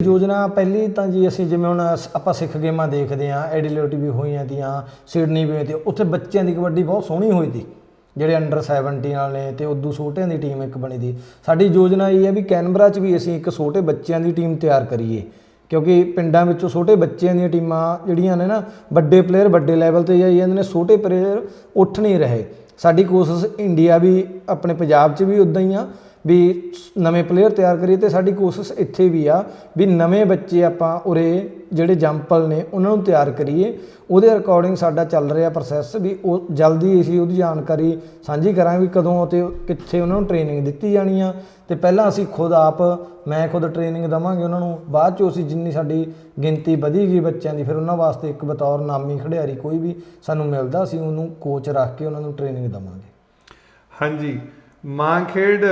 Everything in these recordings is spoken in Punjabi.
ਯੋਜਨਾ ਪਹਿਲੀ ਤਾਂ ਜੀ ਅਸੀਂ ਜਿਵੇਂ ਹੁਣ ਸ- ਆਪਾਂ ਸਿੱਖ ਗੇਮਾਂ ਦੇਖਦੇ ਆਂ ਐਡੀਲੇਟ ਵੀ ਹੋਈਆਂ ਤੀਆਂ ਸਿਡਨੀ ਵੀ ਹੋਈ ਤੀ, ਉੱਥੇ ਬੱਚਿਆਂ ਦੀ ਕਬੱਡੀ ਬਹੁਤ ਸੋਹਣੀ ਹੋਈ ਤੀ, ਜਿਹੜੇ ਅੰਡਰ 17 ਵਾਲੇ ਤੇ ਉਦੋਂ ਛੋਟਿਆਂ ਦੀ ਟੀਮ ਇੱਕ ਬਣੀ ਦੀ ਸਾਡੀ ਯੋਜਨਾ ਇਹ ਹੈ ਵੀ ਕੈਨਬਰਾ 'ਚ ਵੀ ਅਸੀਂ ਇੱਕ ਛੋਟੇ ਬੱਚਿਆਂ ਦੀ ਟੀਮ ਤਿਆਰ ਕਰੀਏ, ਕਿਉਂਕਿ ਪਿੰਡਾਂ ਵਿੱਚੋਂ ਛੋਟੇ ਬੱਚਿਆਂ ਦੀਆਂ ਟੀਮਾਂ ਜਿਹੜੀਆਂ ਨੇ ਨਾ, ਵੱਡੇ ਪਲੇਅਰ ਵੱਡੇ ਲੈਵਲ ਤੇ ਜਾਈ ਜਾਂਦੇ ਨੇ ਛੋਟੇ ਪਲੇਅਰ ਉੱਠ ਨਹੀਂ ਰਹੇ। ਸਾਡੀ ਕੋਸ਼ਿਸ਼ ਇੰਡੀਆ ਵੀ, ਆਪਣੇ ਪੰਜਾਬ 'ਚ ਵੀ ਉਦਾਂ ਹੀ ਆ ਵੀ ਨਵੇਂ ਪਲੇਅਰ ਤਿਆਰ ਕਰੀਏ ਤੇ ਸਾਡੀ ਕੋਸ਼ਿਸ਼ ਇੱਥੇ ਵੀ ਆ ਵੀ ਨਵੇਂ ਬੱਚੇ ਆਪਾਂ ਉਰੇ ਜਿਹੜੇ ਜੰਪਲ ਨੇ ਉਹਨਾਂ ਨੂੰ ਤਿਆਰ ਕਰੀਏ। ਉਹਦੇ ਅਕੋਰਡਿੰਗ ਸਾਡਾ ਚੱਲ ਰਿਹਾ ਪ੍ਰੋਸੈਸ ਵੀ ਉਹ ਜਲਦੀ ਅਸੀਂ ਉਹਦੀ ਜਾਣਕਾਰੀ ਸਾਂਝੀ ਕਰਾਂਗੇ ਵੀ ਕਦੋਂ ਤੇ ਕਿੱਥੇ ਉਹਨਾਂ ਨੂੰ ਟ੍ਰੇਨਿੰਗ ਦਿੱਤੀ ਜਾਣੀ ਆ। ਤੇ ਪਹਿਲਾਂ ਅਸੀਂ ਖੁਦ ਆਪ, ਮੈਂ ਖੁਦ ਟ੍ਰੇਨਿੰਗ ਦਵਾਂਗੇ ਉਹਨਾਂ ਨੂੰ। ਬਾਅਦ 'ਚੋਂ ਅਸੀਂ ਜਿੰਨੀ ਸਾਡੀ ਗਿਣਤੀ ਵਧੇਗੀ ਬੱਚਿਆਂ ਦੀ, ਫਿਰ ਉਹਨਾਂ ਵਾਸਤੇ ਇੱਕ ਬਤੌਰ ਨਾਮੀ ਖਿਡਾਰੀ ਕੋਈ ਵੀ ਸਾਨੂੰ ਮਿਲਦਾ, ਅਸੀਂ ਉਹਨੂੰ ਕੋਚ ਰੱਖ ਕੇ ਉਹਨਾਂ ਨੂੰ ਟ੍ਰੇਨਿੰਗ ਦਵਾਂਗੇ। ਹਾਂਜੀ। ਮਾਂ ਖੇਡ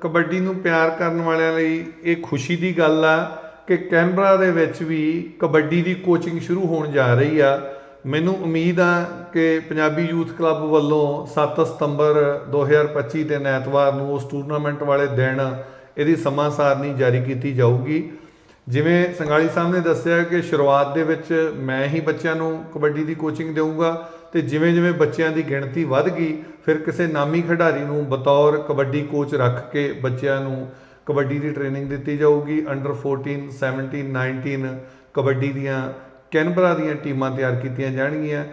ਕਬੱਡੀ ਨੂੰ ਪਿਆਰ ਕਰਨ ਵਾਲਿਆਂ ਲਈ ਇਹ ਖੁਸ਼ੀ ਦੀ ਗੱਲ ਆ ਕਿ ਕੈਨਬਰਾ ਦੇ ਵਿੱਚ ਵੀ ਕਬੱਡੀ ਦੀ ਕੋਚਿੰਗ ਸ਼ੁਰੂ ਹੋਣ ਜਾ ਰਹੀ ਆ। ਮੈਨੂੰ ਉਮੀਦ ਆ ਕਿ ਪੰਜਾਬੀ ਯੂਥ ਕਲੱਬ ਵੱਲੋਂ 7 ਸਤੰਬਰ 2025 ਦੇ ਐਤਵਾਰ ਨੂੰ ਉਸ ਟੂਰਨਾਮੈਂਟ ਵਾਲੇ ਦਿਨ ਇਹਦੀ ਸਮਾਂ ਸਾਰਣੀ ਜਾਰੀ ਕੀਤੀ ਜਾਊਗੀ। ਜਿਵੇਂ ਸੰਗਾਲੀ ਸਾਹਿਬ ਨੇ ਦੱਸਿਆ ਕਿ ਸ਼ੁਰੂਆਤ ਦੇ ਵਿੱਚ ਮੈਂ ਹੀ ਬੱਚਿਆਂ ਨੂੰ ਕਬੱਡੀ ਦੀ ਕੋਚਿੰਗ ਦੇਵਾਂਗਾ ਤੇ ਜਿਵੇਂ ਜਿਵੇਂ ਬੱਚਿਆਂ ਦੀ ਗਿਣਤੀ ਵੱਧ ਗਈ, ਫਿਰ ਕਿਸੇ ਨਾਮੀ ਖਿਡਾਰੀ ਨੂੰ ਬਤੌਰ ਕਬੱਡੀ ਕੋਚ ਰੱਖ ਕੇ ਬੱਚਿਆਂ ਨੂੰ ਕਬੱਡੀ ਦੀ ਟ੍ਰੇਨਿੰਗ ਦਿੱਤੀ ਜਾਊਗੀ। ਅੰਡਰ 14 17 19 ਕਬੱਡੀ ਦੀਆਂ ਕੈਨਬਰਾ ਦੀਆਂ ਟੀਮਾਂ ਤਿਆਰ ਕੀਤੀਆਂ ਜਾਣਗੀਆਂ,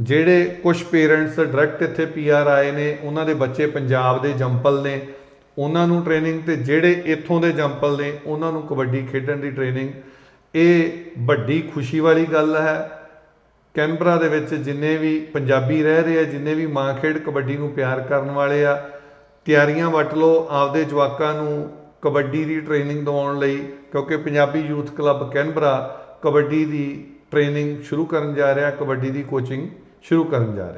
ਜਿਹੜੇ ਕੁਝ ਪੇਰੈਂਟਸ ਡਾਇਰੈਕਟ ਇੱਥੇ ਪੀਆਰ ਆਏ ਨੇ, ਉਹਨਾਂ ਦੇ ਬੱਚੇ ਪੰਜਾਬ ਦੇ ਜੰਪਲ ਨੇ। ਉਹਨਾਂ ਨੂੰ ਟ੍ਰੇਨਿੰਗ ਤੇ ਜਿਹੜੇ ਇੱਥੋਂ ਦੇ ਜੰਪਲ ਨੇ, ਉਹਨਾਂ ਨੂੰ ਕਬੱਡੀ ਖੇਡਣ ਦੀ ਟ੍ਰੇਨਿੰਗ ਇਹ ਵੱਡੀ ਖੁਸ਼ੀ ਵਾਲੀ ਗੱਲ ਹੈ। ਕੈਨਬਰਾ ਦੇ ਵਿੱਚ ਜਿੰਨੇ ਵੀ ਪੰਜਾਬੀ ਰਹਿ ਰਹੇ ਆ, ਜਿੰਨੇ ਵੀ ਮਾਂ ਖੇਡ ਕਬੱਡੀ ਨੂੰ ਪਿਆਰ ਕਰਨ ਵਾਲੇ ਆ, ਤਿਆਰੀਆਂ ਵਟ ਲਓ ਆਪਦੇ ਜਵਾਕਾਂ ਨੂੰ ਕਬੱਡੀ ਦੀ ਟ੍ਰੇਨਿੰਗ ਦਿਵਾਉਣ ਲਈ, ਕਿਉਂਕਿ Punjabi youth club Canberra kabaddi ਦੀ ਟ੍ਰੇਨਿੰਗ ਸ਼ੁਰੂ ਕਰਨ ਜਾ ਰਿਹਾ, ਕਬੱਡੀ ਦੀ ਕੋਚਿੰਗ ਸ਼ੁਰੂ ਕਰਨ ਜਾ ਰਿਹਾ।